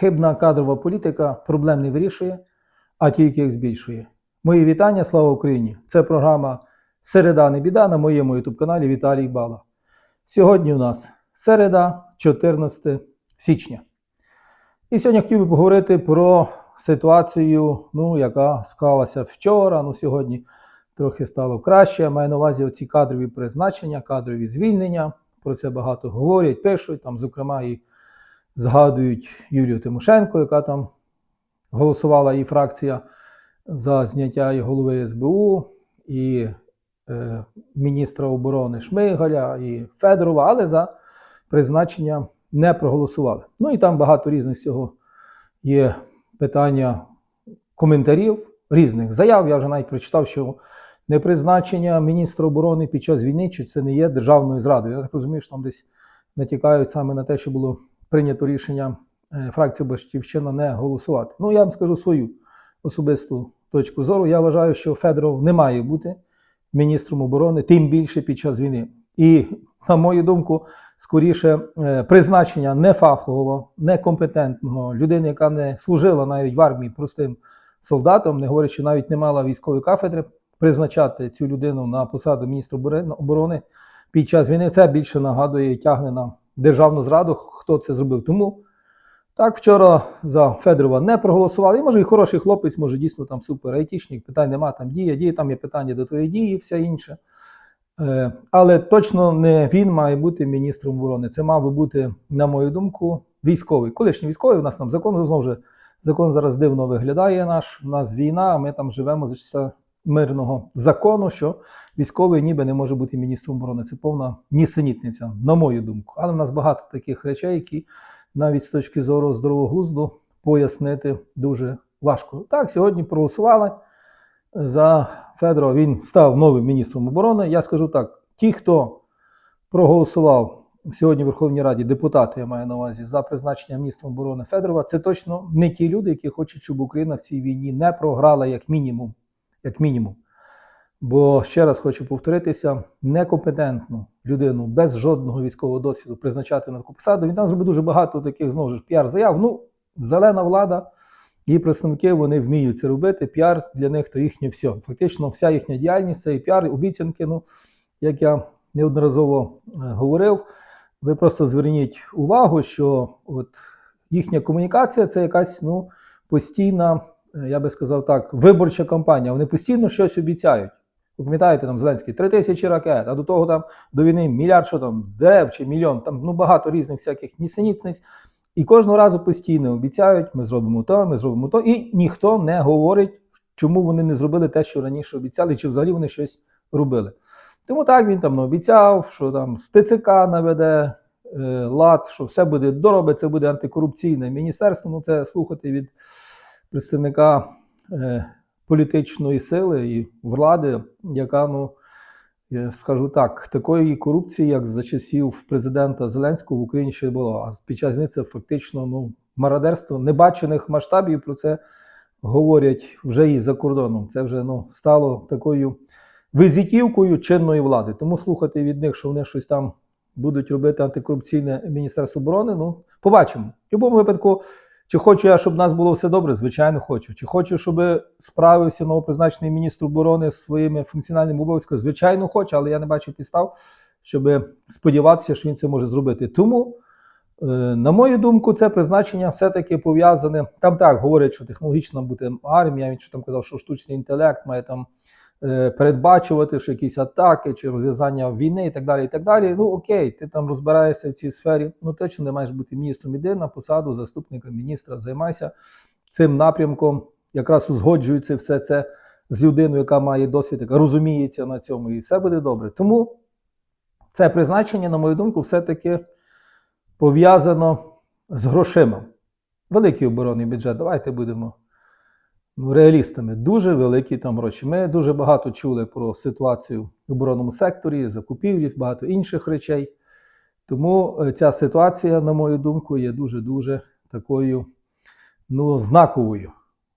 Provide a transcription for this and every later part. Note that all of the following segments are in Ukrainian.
Хибна кадрова політика проблем не вирішує, а тільки їх збільшує. Мої вітання, слава Україні! Це програма Середа не біда на моєму ютуб-каналі Віталій Бала. Сьогодні у нас середа, 14 січня. І сьогодні хотів би поговорити про ситуацію, ну, яка склалася вчора, ну сьогодні трохи стало краще. Я маю на увазі оці кадрові призначення, кадрові звільнення. Про це багато говорять, пишуть. Там, зокрема, і згадують Юлію Тимошенко, яка там голосувала її фракція за зняття і голови СБУ, і е, міністра оборони Шмигаля, і Федорова, але за призначення не проголосували. Ну і там багато різних цього є питання коментарів, різних заяв. Я вже навіть прочитав, що непризначення міністра оборони під час війни, чи це не є державною зрадою. Я так розумію, що там десь натякають саме на те, що було прийнято рішення е, фракції Батьківщина не голосувати. Ну, я вам скажу свою особисту точку зору. Я вважаю, що Федоров не має бути міністром оборони, тим більше під час війни. І, на мою думку, скоріше е, призначення нефахового, некомпетентного людини, яка не служила навіть в армії простим солдатом, не говорячи, навіть не мала військової кафедри, призначати цю людину на посаду міністра оборони під час війни. Це більше нагадує і тягне на державну зраду, хто це зробив. Тому так, вчора за Федорова не проголосували. І може і хороший хлопець, може дійсно там супер айтішник, питань нема, там дія, дія, там є питання до твоєї дії, все інше. Е, Але точно не він має бути міністром оборони. Це мав би бути, на мою думку, військовий. Колишній військовий, у нас там закон знову ж закон зараз дивно виглядає наш. У нас війна, а ми там живемо за мирного закону, що військовий ніби не може бути міністром оборони. Це повна нісенітниця, на мою думку. Але в нас багато таких речей, які навіть з точки зору здорового глузду пояснити дуже важко. Так, сьогодні проголосували за Федорова. Він став новим міністром оборони. Я скажу так: ті, хто проголосував сьогодні в Верховній Раді, депутати, я маю на увазі, за призначення міністром оборони Федорова, це точно не ті люди, які хочуть, щоб Україна в цій війні не програла як мінімум. Як мінімум. Бо ще раз хочу повторитися: некомпетентну людину без жодного військового досвіду призначати на таку посаду. Він там зробив дуже багато таких знову ж піар-заяв. Ну, зелена влада, її представники вони вміють це робити. Піар для них то їхнє все. Фактично, вся їхня діяльність це і піар, і обіцянки. Ну, як я неодноразово е, говорив, ви просто зверніть увагу, що от їхня комунікація це якась ну, постійна, я би сказав так, виборча кампанія. Вони постійно щось обіцяють. Ви пам'ятаєте, там Зеленський три тисячі ракет, а до того там до війни мільярд, що там дерев чи мільйон, там ну багато різних всяких нісенітниць. І кожного разу постійно обіцяють, ми зробимо то, ми зробимо то, і ніхто не говорить, чому вони не зробили те, що раніше обіцяли, чи взагалі вони щось робили. Тому так він там обіцяв, що там з ТЦК наведе е, лад, що все буде доробить, це буде антикорупційне міністерство. Ну це слухати від представника. Е, політичної сили і влади, яка, ну я скажу так, такої корупції, як за часів президента Зеленського в Україні ще було. А під час війни це фактично ну, мародерство небачених масштабів. Про це говорять вже і за кордоном. Це вже ну, стало такою визитівкою чинної влади. Тому слухати від них, що вони щось там будуть робити антикорупційне міністерство оборони. Ну, побачимо. В будь-якому випадку. Чи хочу я, щоб в нас було все добре? Звичайно, хочу. Чи хочу, щоб справився новопризначений міністр оборони з своїми функціональними обов'язками? Звичайно, хочу, але я не бачу підстав, щоб сподіватися, що він це може зробити. Тому, е, на мою думку, це призначення все-таки пов'язане. Там так говорять, що технологічна буде армія. Він що там казав, що штучний інтелект має там передбачувати, що якісь атаки чи розв'язання війни і так далі. і так далі. Ну окей, ти там розбираєшся в цій сфері. Ну точно не маєш бути міністром. Іди на посаду заступника міністра, займайся цим напрямком. Якраз узгоджується все це з людиною, яка має досвід, яка розуміється на цьому, і все буде добре. Тому це призначення, на мою думку, все-таки пов'язано з грошима. Великий оборонний бюджет. Давайте будемо ну, реалістами. Дуже великі там гроші. Ми дуже багато чули про ситуацію в оборонному секторі, закупівлі, багато інших речей. Тому е, ця ситуація, на мою думку, є дуже-дуже такою ну, знаковою.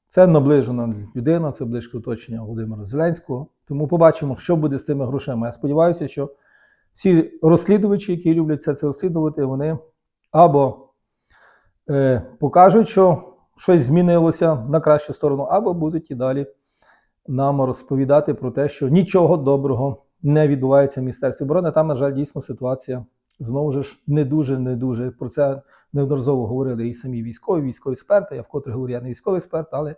Це наближена людина, це близьке оточення Володимира Зеленського. Тому побачимо, що буде з тими грошима. Я сподіваюся, що всі розслідувачі, які люблять це, це розслідувати, вони або е, покажуть, що щось змінилося на кращу сторону, або будуть і далі нам розповідати про те, що нічого доброго не відбувається в Міністерстві оборони. Там, на жаль, дійсно ситуація знову ж не дуже, не дуже. Про це неодноразово говорили і самі військові, військові експерти. Я вкотре говорю, я не військовий експерт, але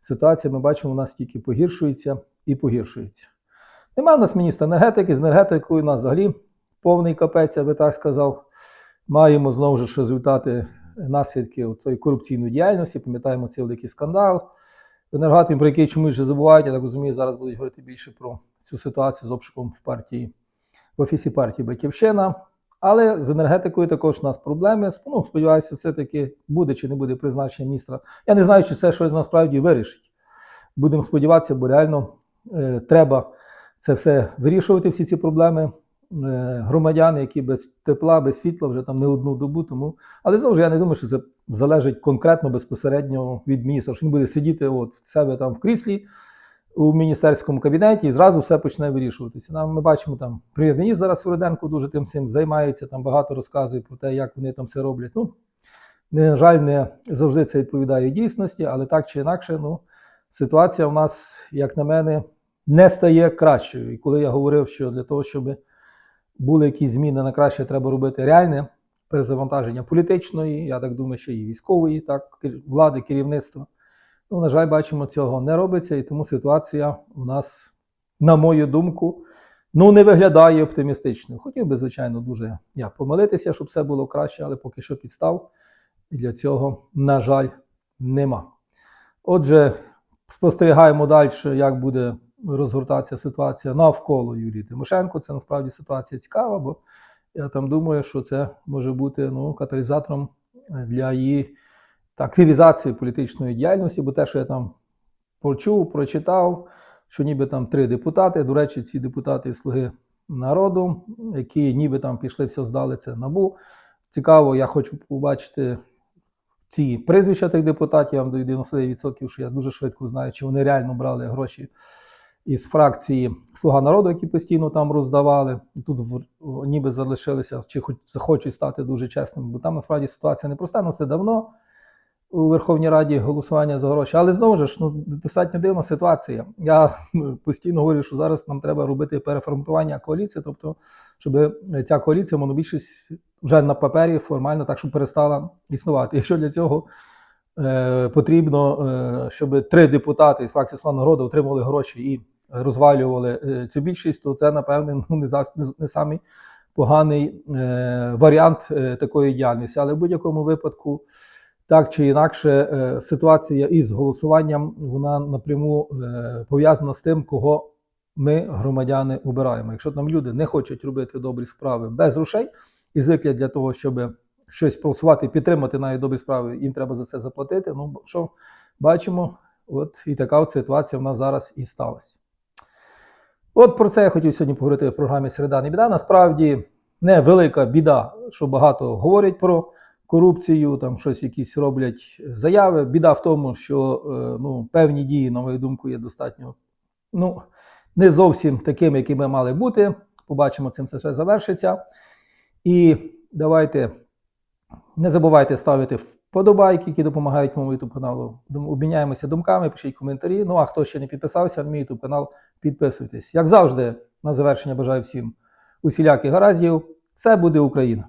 ситуація, ми бачимо, у нас тільки погіршується і погіршується. Нема в нас міністра енергетики, з енергетикою у нас взагалі повний капець, я би так сказав. Маємо знову ж результати наслідки цієї корупційної діяльності. Пам'ятаємо цей великий скандал. Енергатим, про який чомусь вже забувають, я так розумію, зараз будуть говорити більше про цю ситуацію з обшуком в партії, в офісі партії Батьківщина. Але з енергетикою також у нас проблеми. Ну, сподіваюся, все-таки буде чи не буде призначення міністра. Я не знаю, чи це щось насправді вирішить. Будемо сподіватися, бо реально е, треба це все вирішувати, всі ці проблеми. Е, громадяни, які без тепла, без світла вже там не одну добу. Тому, але ж я не думаю, що це залежить конкретно безпосередньо від міністра. Що він буде сидіти от в себе там в кріслі у міністерському кабінеті і зразу все почне вирішуватися. Нам ми бачимо там прем'єр-міністр зараз Фориденко дуже тим цим займається, там багато розказує про те, як вони там все роблять. Ну, на жаль, не завжди це відповідає дійсності, але так чи інакше, ну, ситуація в нас, як на мене, не стає кращою. І коли я говорив, що для того, щоб були якісь зміни на краще, треба робити реальне перезавантаження політичної, я так думаю, що і військової, так, влади, керівництва. Ну, на жаль, бачимо, цього не робиться, і тому ситуація у нас, на мою думку, ну не виглядає оптимістичною. Хотів би, звичайно, дуже я помилитися, щоб все було краще, але поки що підстав для цього, на жаль, нема. Отже, спостерігаємо далі, як буде розгортатися ситуація навколо Юлії Тимошенко. Це насправді ситуація цікава, бо я там думаю, що це може бути ну, каталізатором для її активізації політичної діяльності, бо те, що я там почув, прочитав, що ніби там три депутати. До речі, ці депутати слуги народу, які ніби там пішли, все здали це набу. Цікаво, я хочу побачити ці прізвища тих депутатів, я вам даю 99%, що я дуже швидко знаю, чи вони реально брали гроші із фракції Слуга народу, які постійно там роздавали. Тут в- ніби залишилися, чи хоч захочуть стати дуже чесними, бо там насправді ситуація непроста, ну це давно у Верховній Раді голосування за гроші. Але знову ж ну, достатньо дивна ситуація. Я ну, постійно говорю, що зараз нам треба робити переформатування коаліції, тобто, щоб ця коаліція, монобільшість вже на папері формально так, щоб перестала існувати. Якщо для цього е, потрібно, е, щоб три депутати із фракції «Слуга народу отримували гроші і розвалювали е, цю більшість, то це, напевне, ну, не, зав- не, не самий поганий е, варіант е, такої діяльності. Але в будь-якому випадку, так чи інакше, е, ситуація із голосуванням вона напряму е, пов'язана з тим, кого ми, громадяни, обираємо. Якщо там люди не хочуть робити добрі справи без грошей і звикли для того, щоб щось проголосувати, підтримати навіть добрі справи, їм треба за це заплатити. Ну що бачимо, от і така от ситуація в нас зараз і сталася. От про це я хотів сьогодні поговорити в програмі Середа не біда. Насправді не велика біда, що багато говорять про корупцію, там щось якісь роблять заяви. Біда в тому, що е, ну, певні дії, на мою думку, є достатньо ну, не зовсім такими, якими мали бути. Побачимо, цим це все завершиться. І давайте не забувайте ставити вподобайки, які допомагають моєму YouTube каналу. Обміняємося думками, пишіть коментарі. Ну а хто ще не підписався на мій YouTube канал, підписуйтесь. Як завжди, на завершення бажаю всім усіляких гараздів. Все буде Україна!